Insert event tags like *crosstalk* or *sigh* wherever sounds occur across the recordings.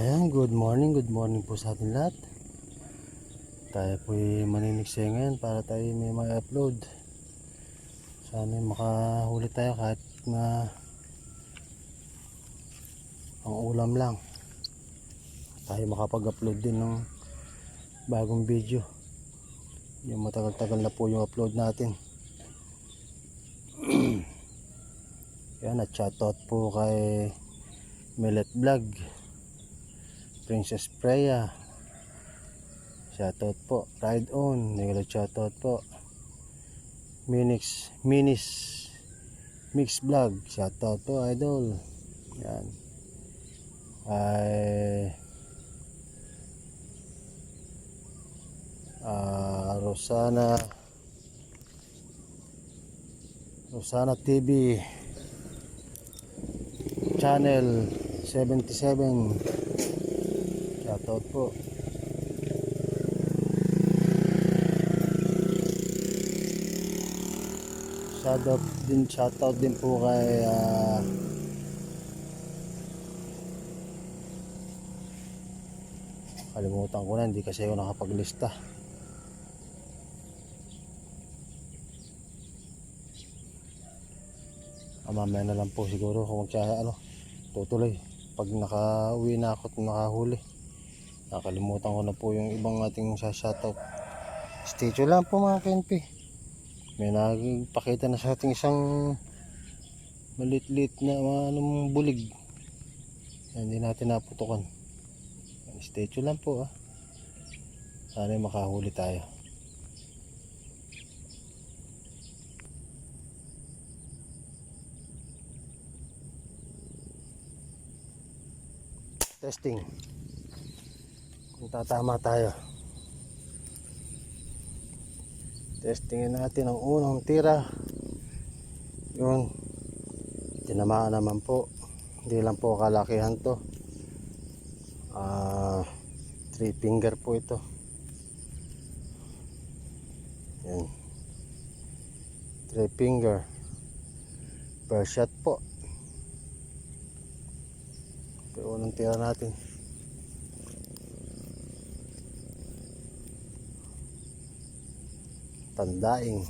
Ayan, good morning, good morning po sa atin lahat. Tayo po maninigsay ngayon para tayo may ma-upload. Sana makahuli tayo kahit na ang ulam lang. Tayo makapag-upload din ng bagong video. Yung matagal-tagal na po yung upload natin. Yan, at shoutout po kay Millet Vlog. Princess Freya. Shoutout po. Ride on. Nagala shoutout po. Minix. Minis. Mix Vlog. Shoutout po idol. Yan. Ay ah Rosana Rosana TV Channel 77 Shoutout po. Shoutout din, shoutout din po kay ah, kalimutan ko na, hindi kasi ako nakapaglista. Ah, mamaya na lang po siguro kung magsiya, ano, tutuloy. Pag nakauwi na ako at nakahuli. Nakalimutan ko na po yung ibang ating sa-shoutout. Statue lang po mga KNP. May nagpakita na sa ating isang malit-lit na anong bulig. Hindi natin naputukan. Statue lang po ah. Sana makahuli tayo. Testing tatama tayo. Testingin natin ang unang tira. Yun. Tinamaan naman po. Hindi lang po kalakihan to. Ah three finger po ito. Yan. Three finger. Per shot po. Yung unang tira natin pandaing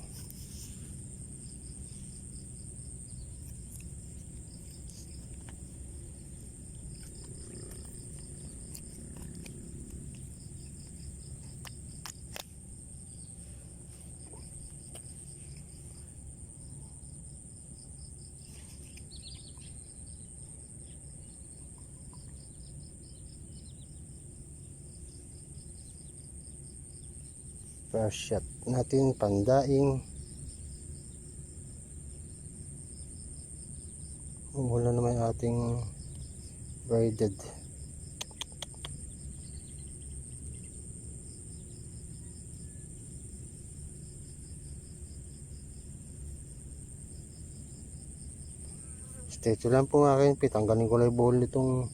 first shot natin pandaing. Wala naman ating braided statue lang po akin pitanggalin ko lang yung buhol nitong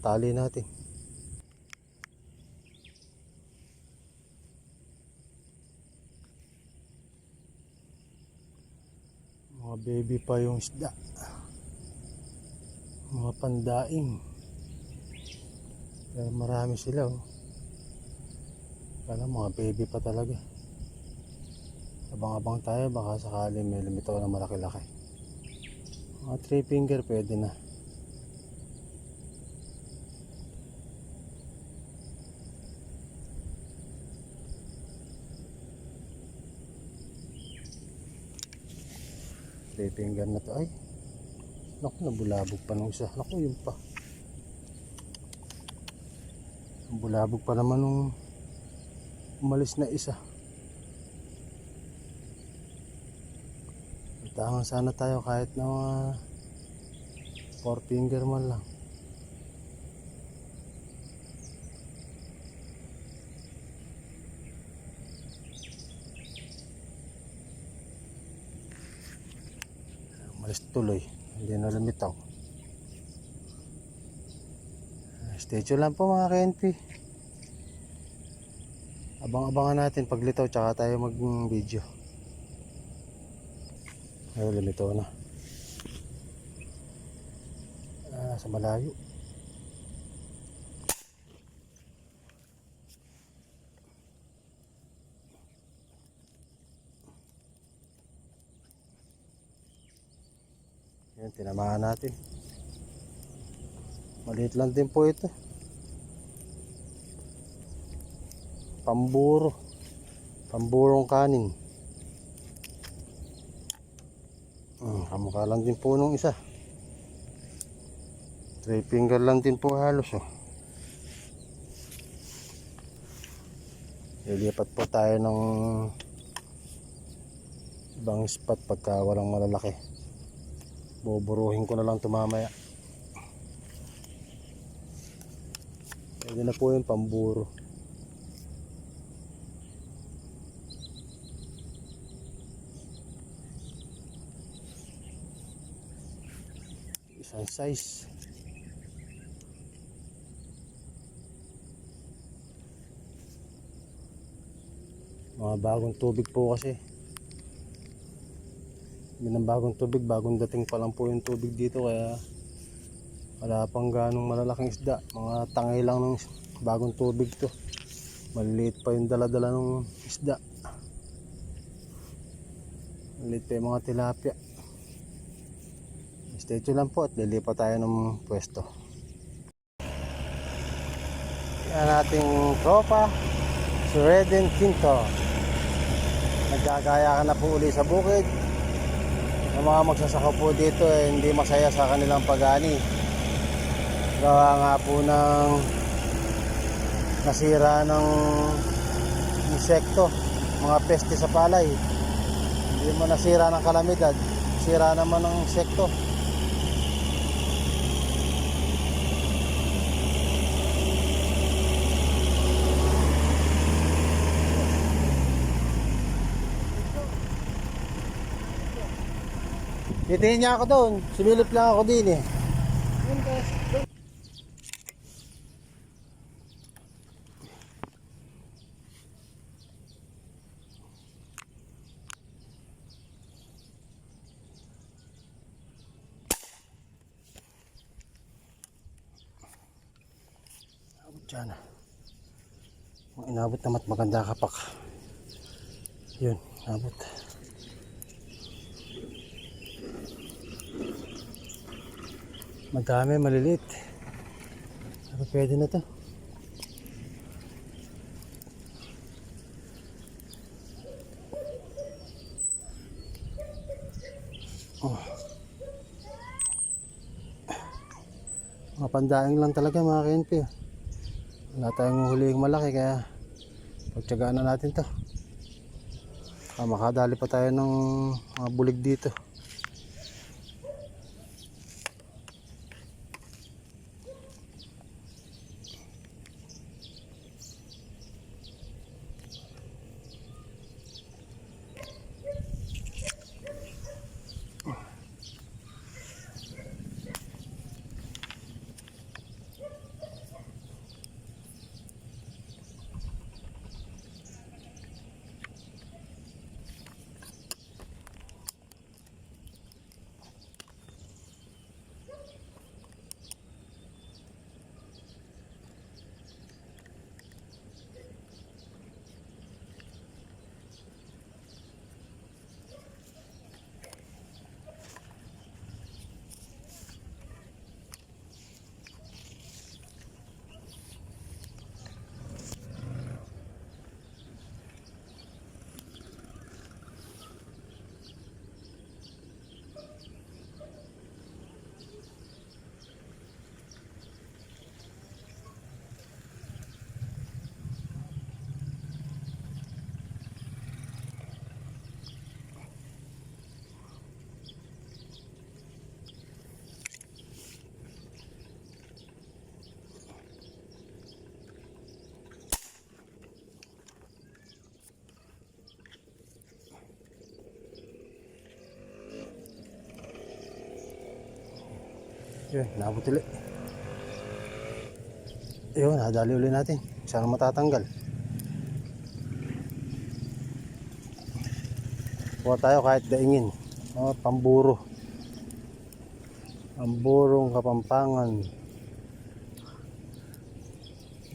tali natin mga baby pa yung isda. Mga pandaing. Pero marami sila oh. Kala mga baby pa talaga. Abang abang tayo baka sakali may lumitaw na malaki laki mga 3 finger pwede na Finger na to ay. Naku, nabulabog pa nung isa. Naku, yun pa. Nabulabog pa naman nung umalis na isa. Tama sana tayo kahit na mga four finger man lang. Umalis tuloy. Hindi na lumitaw. Statue lang po mga KNP. Abang-abangan natin paglitaw tsaka tayo mag-video. Ayun, lumitaw na. Ah, sa malayo. Yan, tinamaan natin. Maliit lang din po ito. Pamburo. Pamburong kanin. Hmm, kamukha lang din po nung isa. Three finger lang din po halos oh. Lilipat po tayo ng ibang spot pagka walang malalaki. Buburuhin ko na lang tumamaya. Pwede na po yung pamburo. Isang size. Mga bagong tubig po kasi. Yun ang bagong tubig, bagong dating pa lang po yung tubig dito kaya wala pang ganong malalaking isda. Mga tangay lang ng bagong tubig to. Maliliit pa yung daladala ng isda. Maliliit pa yung mga tilapia. Stay tuned lang po at lilipat tayo ng pwesto. Yan ating tropa, si Reden Quinto. Nagkagaya ka na po uli sa bukid. Ang mga magsasaka po dito eh, hindi masaya sa kanilang pag-ani. Gawa nga po ng nasira ng insekto, mga peste sa palay. Hindi mo nasira ng kalamidad, sira naman ng insekto. Titingin niya ako doon. Sumilip lang ako din eh. Ah. Kung inabot naman maganda kapak. Yun, abot. Madami, maliliit. Pero pwede na to. Oh. Mga pandaing lang talaga mga KNP. Wala tayong huli yung malaki kaya pagtsagaan na natin to. Ah, makadali pa tayo ng mga bulig dito. Yun, nabot ulit. Yun, nadali ulit natin. Sana matatanggal. Kuha tayo kahit daingin. Oh, pamburo. Pamburong kapampangan.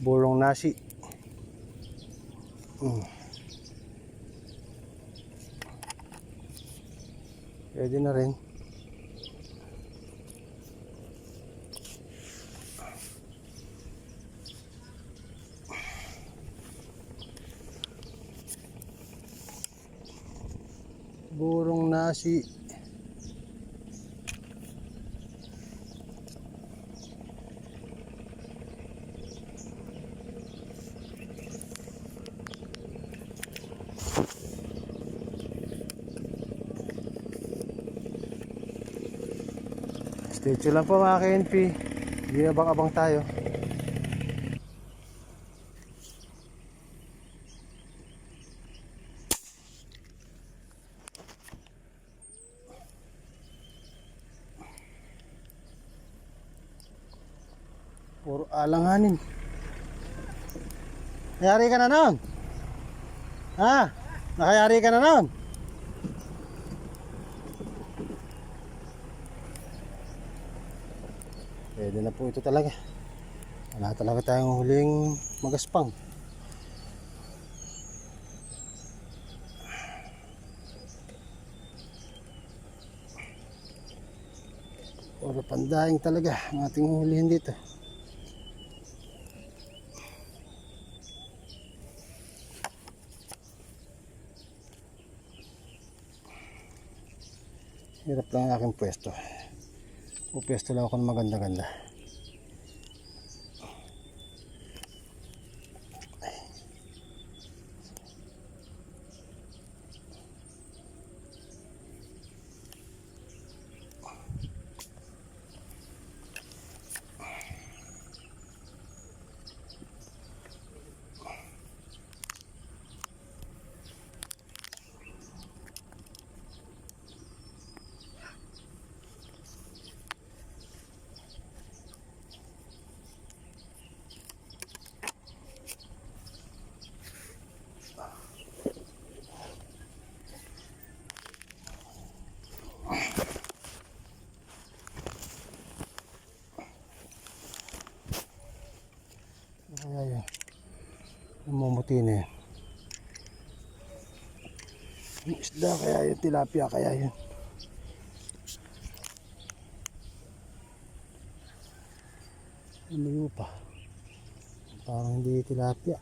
Burong nasi. Mm. Pwede na rin. Burong nasi. Tuned lang po mga KNP. Hindi abang-abang tayo. Puro alanganin. Nakayari ka na noon? Ha? Nakayari ka na noon? Pwede na po ito talaga. Wala talaga tayong huling magaspang. Puro pandaing talaga ang ating hulihin dito. Hirap lang ang aking pwesto. O pwesto lang ako ng maganda-ganda. Kaya yun. Namumuti na yan. Yung isda kaya yun, tilapia kaya yun. Lumayo pa. Parang hindi tilapia.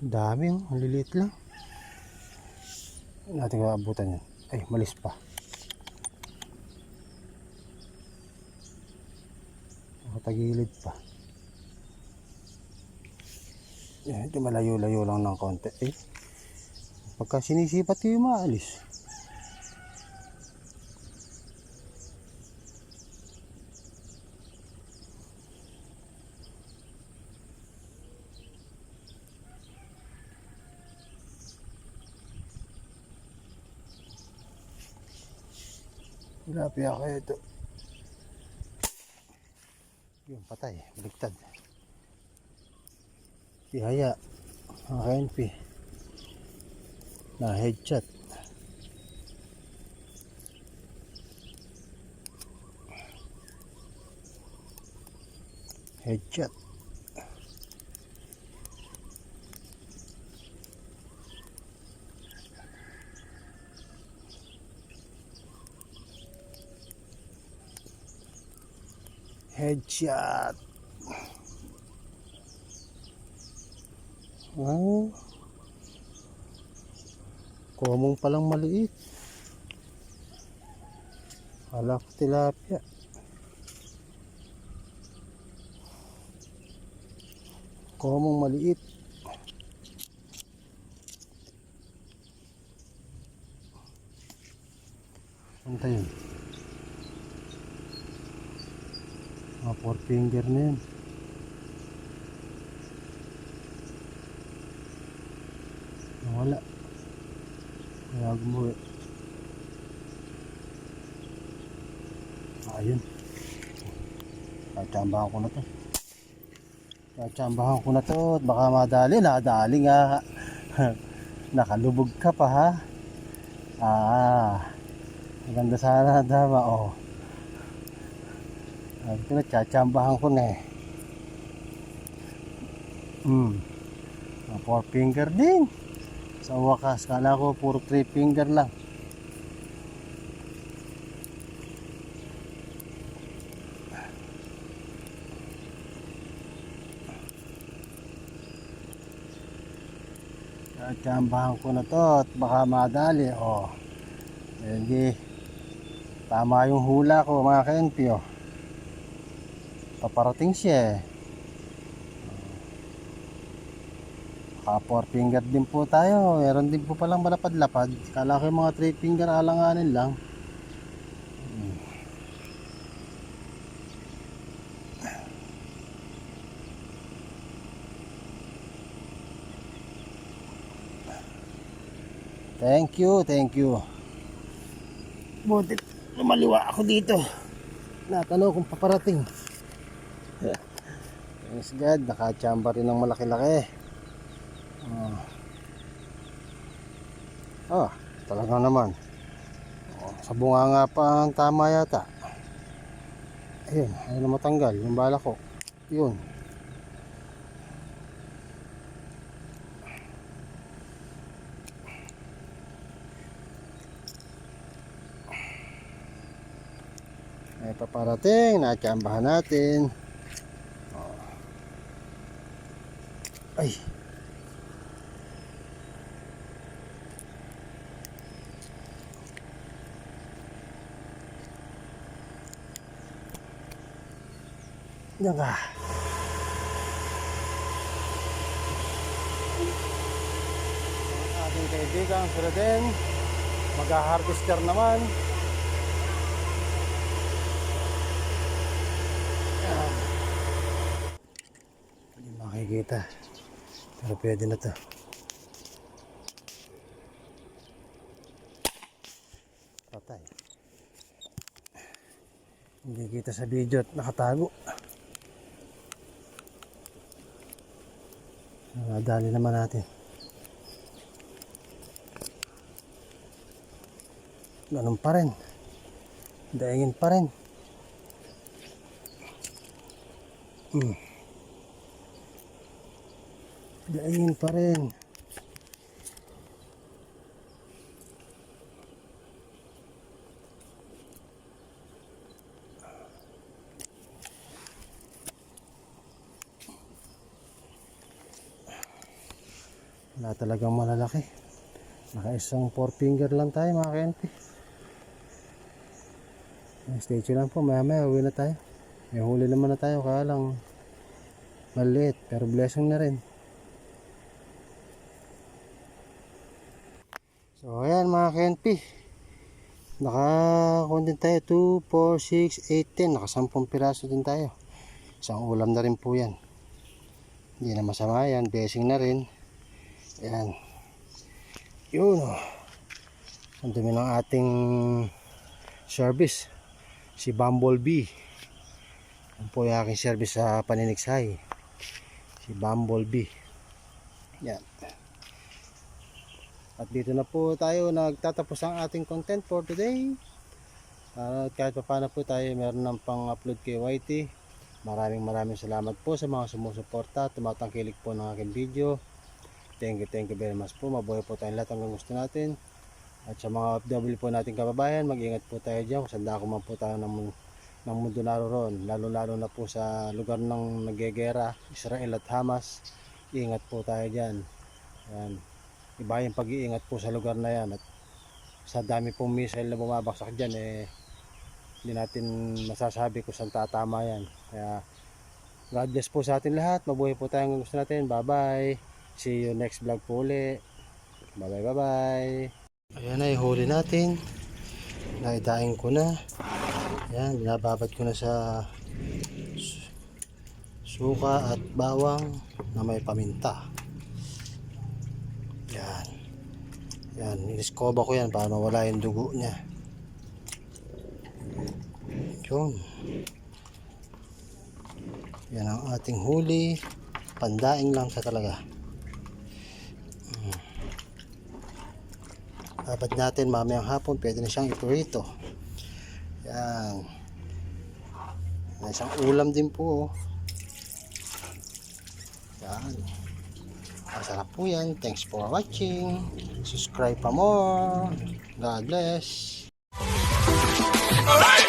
Dami oh, liliit lang. Natin maabutan yan. Ay, malis pa. Nakatagilid pa. Yan, ito malayo-layo lang ng konti. Eh, pagka sinisipat yung maalis. Tilapia kaya ito. Yung patay, baliktad. Tihaya, ang KNP. Na headshot. Headshot. Headshot. Ah. Komong palang maliit. Kala ko tilapia. Komong maliit. Ano tayo? Mga four finger na yan. Nawala. Kaya gumuwi. Ayun. Kachambahan ko na to. Kachambahan ko na to. Baka madali. Nadali nga. *laughs* Nakalubog ka pa ha. Ah. Maganda sana dama. Oh. Na, tsatsambahan ko na eh. Hmm. Mga four finger din. Sa wakas, kala ko puro three finger lang. Tsatsambahan ko na to at baka madali. Oh. Hindi. Tama yung hula ko mga ka-NP oh. Paparating siya eh. Finger din po tayo. Meron din po palang malapad-lapad. Kala ko yung mga three finger alanganin lang. Thank you, thank you. Buti lumaliwa ako dito. Natano kung paparating. Thanks God, nakachamba rin ng malaki-laki. Oh. oh, talaga naman. Oh, sa bunga nga pa ang tama yata. Ayun, ayun na matanggal. Yung bala ko. Yun. May paparating, natsambahan natin. Ay. Yan ka. Ating kaibigan, sila din. Mag-harvester naman. Yan. Hindi makikita. Pero pwede na to. Patay. Hindi kita sa video at nakatago. Nadali naman natin. Ganun pa rin. Daingin pa rin. Hmm. Daingin pa rin. Wala talagang malalaki. Naka isang four finger lang tayo mga KNP. Stay tuned lang po. Maya maya uwi na tayo. May huli naman na tayo. Kaya lang maliit. Pero blessing na rin. So ayan mga KNP. Naka kung din tayo 2, 4, 6, 8, 10. Naka 10 piraso din tayo. Isang ulam na rin po yan. Hindi na masama yan. Blessing na rin. Ayan. Yun oh. Ang dumi ng ating service. Si Bumblebee. Yan po yung aking service sa Paninigsay. Si Bumblebee. Yan. At dito na po tayo nagtatapos ang ating content for today. At kahit pa paano po tayo meron ng pang-upload kay YT. Maraming maraming salamat po sa mga sumusuporta, tumatangkilik po ng aking video. Thank you, thank you very much po. Mabuhay po tayong lahat hanggang gusto natin. At sa mga OFW po nating kababayan, mag-ingat po tayo dyan. Kung saan man po tayo ng, ng mundo naroon. Lalo-lalo na po sa lugar ng nagegera, Israel at Hamas. Ingat po tayo dyan. Yan. Iba yung pag-iingat po sa lugar na yan. At sa dami pong missile na bumabaksak dyan, eh, hindi natin masasabi kung saan tatama yan. Kaya, God bless po sa atin lahat. Mabuhay po tayo hanggang gusto natin. Bye-bye. See you next vlog po uli. Bye bye bye bye. Ayan na ihuli natin. Naidaing ko na. Ayan, binababad ko na sa su- suka at bawang na may paminta. Yan. Yan, iniskoba ko yan para mawala yung dugo niya. Yun. Yan ang ating huli. Pandaing lang sa talaga. Babad natin mamayang hapon, pwede na siyang iprito. Yan. May isang ulam din po. oh. Yan. Masarap po yan. Thanks for watching. Subscribe pa more. God bless. Alright.